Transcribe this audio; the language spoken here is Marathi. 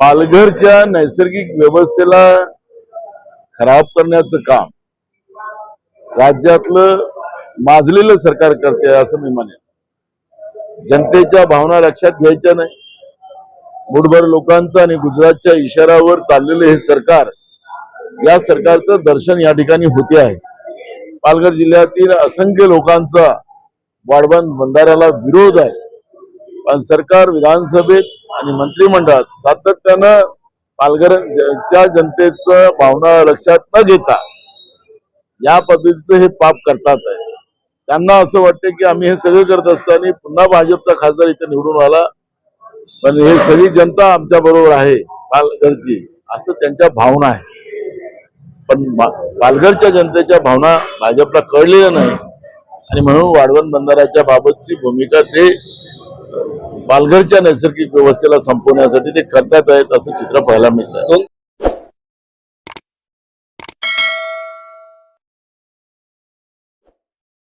पालघरच्या नैसर्गिक व्यवस्थेला खराब करण्याचं काम राज्यातलं माजलेलं सरकार करते असं मी म्हणेन. जनतेच्या भावना लक्षात घ्यायच्या नाही. मुठभर लोकांचा आणि गुजरातच्या इशाऱ्यावर चाललेलं हे सरकार या सरकारचं दर्शन या ठिकाणी होते आहे. पालघर जिल्ह्यातील असंख्य लोकांचा वाढवण बंधाऱ्याला विरोध आहे. पण सरकार विधानसभेत आणि मंत्रिमंडळात सातत्यानं पालघरच्या जनतेचं भावना लक्षात न घेता या पद्धतीचं हे पाप करतात आहे. त्यांना असं वाटतं की आम्ही हे सगळं करत असताना पुन्हा भाजपचा खासदार इथे निवडून आला. पण हे सगळी जनता आमच्या बरोबर आहे पालघरची असं त्यांच्या भावना आहे. पण पालघरच्या जनतेच्या भावना भाजपला कळलेल्या नाही. आणि म्हणून वाढवण बंधाऱ्याच्या बाबतची भूमिका ते पालघरच्या नैसर्गिक व्यवस्थेला संपवण्यासाठी ते करतात आहेत असं चित्र पाहायला मिळतं